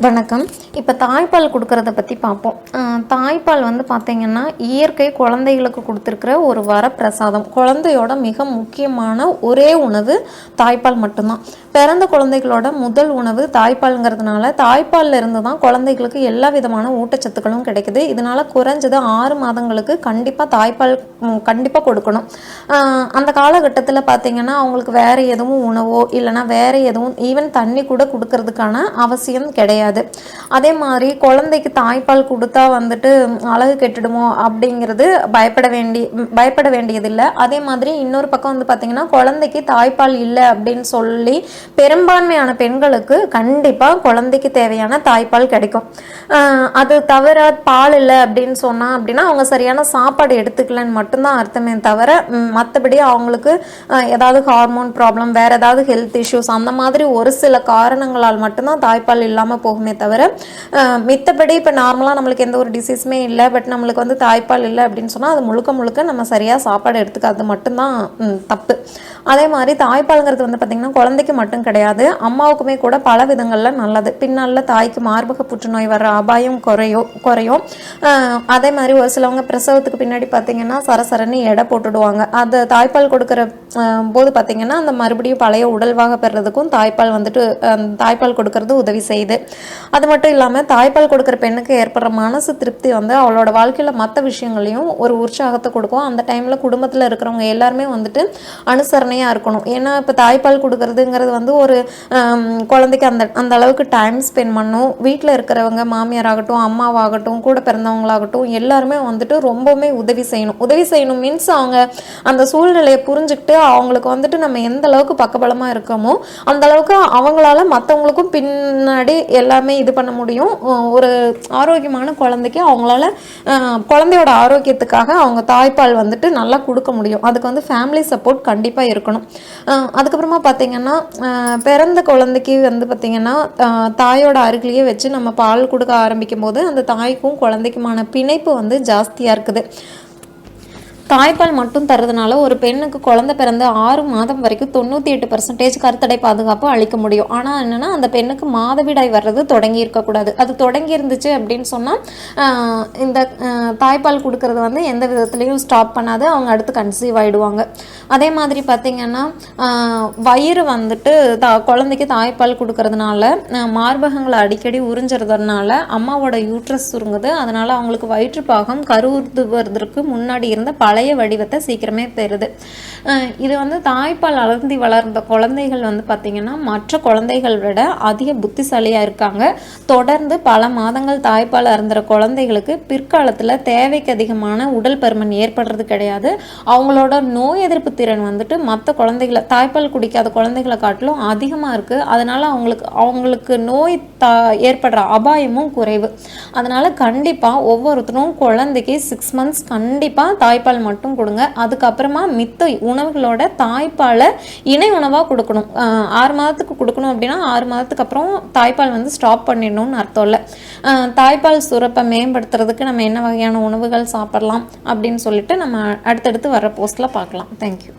வணக்கம். இப்போ தாய்ப்பால் கொடுக்கறத பற்றி பார்ப்போம் தாய்ப்பால் வந்து பார்த்திங்கன்னா இயற்கை குழந்தைகளுக்கு கொடுத்துருக்கிற ஒரு வரப்பிரசாதம். குழந்தையோட மிக முக்கியமான ஒரே உணவு தாய்ப்பால் மட்டும்தான். பிறந்த குழந்தைகளோட முதல் உணவு தாய்ப்பால்ங்கிறதுனால தாய்ப்பாலில் இருந்து தான் குழந்தைகளுக்கு எல்லா விதமான ஊட்டச்சத்துக்களும் கிடைக்குது. இதனால் குறைஞ்சது ஆறு மாதங்களுக்கு கண்டிப்பாக தாய்ப்பால் கண்டிப்பாக கொடுக்கணும். அந்த காலகட்டத்தில் பார்த்திங்கன்னா அவங்களுக்கு வேறு எதுவும் உணவோ இல்லைனா வேற எதுவும் ஈவன் தண்ணி கூட கொடுக்கறதுக்கான அவசியம் கிடையாது. அதே மாதிரி குழந்தைக்கு தாய்ப்பால் கொடுத்தா வந்துட்டு அழகு கெட்டுடுமோ அப்படிங்கிறது பயப்பட வேண்டி பயப்பட வேண்டியதில்லை. அதே மாதிரி இன்னொரு பக்கம் வந்து பார்த்தீங்கன்னா குழந்தைக்கு தாய்ப்பால் இல்லை அப்படின்னு சொல்லி பெரும்பான்மையான பெண்களுக்கு கண்டிப்பாக குழந்தைக்கு தேவையான தாய்ப்பால் கிடைக்கும். அது தவிர பால் இல்லை அப்படின்னு சொன்னால் அப்படின்னா அவங்க சரியான சாப்பாடு எடுத்துக்கலன்னு மட்டும்தான் அர்த்தமே தவிர மற்றபடி அவங்களுக்கு ஏதாவது ஹார்மோன் ப்ராப்ளம் வேறு ஏதாவது ஹெல்த் இஷ்யூஸ் அந்த மாதிரி ஒரு சில காரணங்களால் மட்டும்தான் தாய்ப்பால் இல்லாமல் போகுமே தவிர மித்தபடி இப்போ நார்மலாக நம்மளுக்கு எந்த ஒரு டிசீஸுமே இல்லை பட் நம்மளுக்கு வந்து தாய்ப்பால் இல்லை அப்படின்னு சொன்னால் அது முழுக்க முழுக்க நம்ம சரியாக சாப்பாடு எடுத்துக்காது மட்டும்தான் தப்பு. அதே மாதிரி தாய்ப்பாலுங்கிறது வந்து பார்த்திங்கன்னா குழந்தைக்கு மட்டும் கிடையாது. அம்மாவுக்குமே கூட பல விதங்களில் நல்லது. பின்னால் தாய்க்கு மார்பக புற்றுநோய் வர்ற அபாயம் குறையும். குறையும் அதே மாதிரி ஒரு சிலவங்க பிரசவத்துக்கு பின்னாடி பார்த்திங்கன்னா சரசரன்னு எடை போட்டுடுவாங்க. அது தாய்ப்பால் கொடுக்குற போது பார்த்திங்கன்னா அந்த மறுபடியும் பழைய உடல்வாக பெறுறதுக்கும் தாய்ப்பால் வந்துட்டு தாய்ப்பால் கொடுக்கறது உதவி செய்யுது. அது மட்டும் இல்லாமல் தாய்ப்பால் கொடுக்குற பெண்ணுக்கு ஏற்படுற மனசு திருப்தி வந்து அவளோட வாழ்க்கையில் மற்ற விஷயங்களையும் ஒரு உற்சாகத்தை கொடுக்கும். அந்த டைமில் குடும்பத்தில் இருக்கிறவங்க எல்லாருமே வந்துட்டு அனுசரணையாக இருக்கணும். ஏன்னா இப்போ தாய்ப்பால் கொடுக்கறதுங்கிறது வந்து ஒரு குழந்தைக்கு அந்த அந்த அளவுக்கு டைம் ஸ்பெண்ட் பண்ணும். வீட்டில் இருக்கிறவங்க மாமியார் ஆகட்டும் அம்மாவாகட்டும் கூட பிறந்தவங்களாகட்டும் எல்லாருமே வந்துட்டு ரொம்பவுமே உதவி செய்யணும். உதவி செய்யணும் மீன்ஸ் அவங்க அந்த சூழ்நிலையை புரிஞ்சுக்கிட்டு அவங்களுக்கு வந்துட்டு நம்ம எந்த அளவுக்கு பக்கபலமாக இருக்கோமோ அந்த அளவுக்கு அவங்களால மற்றவங்களுக்கும் பின்னாடி எல்லா எல்லாமே இது பண்ண முடியும். ஒரு ஆரோக்கியமான குழந்தைக்கு அவங்களால குழந்தையோட ஆரோக்கியத்துக்காக அவங்க தாய்ப்பால் வந்துட்டு நல்லா கொடுக்க முடியும். அதுக்கு வந்து ஃபேமிலி சப்போர்ட் கண்டிப்பாக இருக்கணும். அதுக்கப்புறமா பார்த்தீங்கன்னா பிறந்த குழந்தைக்கு வந்து பார்த்திங்கன்னா தாயோட அருகிலேயே வச்சு நம்ம பால் கொடுக்க ஆரம்பிக்கும் போது அந்த தாய்க்கும் குழந்தைக்குமான பிணைப்பு வந்து ஜாஸ்தியாக இருக்குது. தாய்ப்பால் மட்டும் தரதுனால ஒரு பெண்ணுக்கு குழந்தை பிறந்து ஆறு மாதம் வரைக்கும் தொண்ணூற்றி எட்டு பர்சன்டேஜ் கருத்தடை பாதுகாப்பு அளிக்க முடியும். ஆனால் என்னென்னா அந்த பெண்ணுக்கு மாதவிடாய் வர்றது தொடங்கி இருக்கக்கூடாது. அது தொடங்கி இருந்துச்சு அப்படின்னு சொன்னால் இந்த தாய்ப்பால் கொடுக்கறது வந்து எந்த விதத்துலையும் ஸ்டாப் பண்ணாது. அவங்க அடுத்து கன்சீவ் ஆகிடுவாங்க அதே மாதிரி பார்த்திங்கன்னா வயிறு வந்துட்டு தா குழந்தைக்கு தாய்ப்பால் கொடுக்கறதுனால மார்பகங்களை அடிக்கடி உறிஞ்சுறதுனால அம்மாவோட யூட்ரஸ் சுருங்குது. அதனால் அவங்களுக்கு வயிற்றுப்பாகம் கருவுறுவதற்கு முன்னாடி இருந்த பழைய வடிவத்தை சீக்கிரமே பெறுது. இது வந்து தாய்ப்பால் அலர்ந்தி வளர்ந்த குழந்தைகள் வந்து பார்த்திங்கன்னா மற்ற குழந்தைகள் விட அதிக புத்திசாலியாக இருக்காங்க. தொடர்ந்து பல மாதங்கள் தாய்ப்பால் அருந்துற குழந்தைகளுக்கு பிற்காலத்தில் தேவைக்கு அதிகமான உடல் பருமன் ஏற்படுறது கிடையாது. அவங்களோட நோய் எதிர்ப்பு திறன் வந்துட்டு மற்ற குழந்தைகளை தாய்ப்பால் குடிக்காத குழந்தைகளை காட்டிலும் அதிகமாக இருக்குது அதனால் அவங்களுக்கு அவங்களுக்கு நோய் தா ஏற்படுற அபாயமும் குறைவு. அதனால் கண்டிப்பாக ஒவ்வொருத்தரும் குழந்தைக்கு சிக்ஸ் மந்த்ஸ் கண்டிப்பாக தாய்ப்பால் மட்டும் கொடுங்க. அதுக்கப்புறமா மித்த உணவுகளோட தாய்ப்பாலை இணை உணவாக கொடுக்கணும். ஆறு மாதத்துக்கு கொடுக்கணும் அப்படின்னா ஆறு மாதத்துக்கு அப்புறம் தாய்ப்பால் வந்து ஸ்டாப் பண்ணிடணும்னு அர்த்தம் இல்லை. தாய்ப்பால் சுரப்பை மேம்படுத்துறதுக்கு நம்ம என்ன வகையான உணவுகள் சாப்பிடலாம் அப்படின்னு சொல்லிட்டு நம்ம அடுத்தடுத்து வர போஸ்ட்டில் பார்க்கலாம். தேங்க்யூ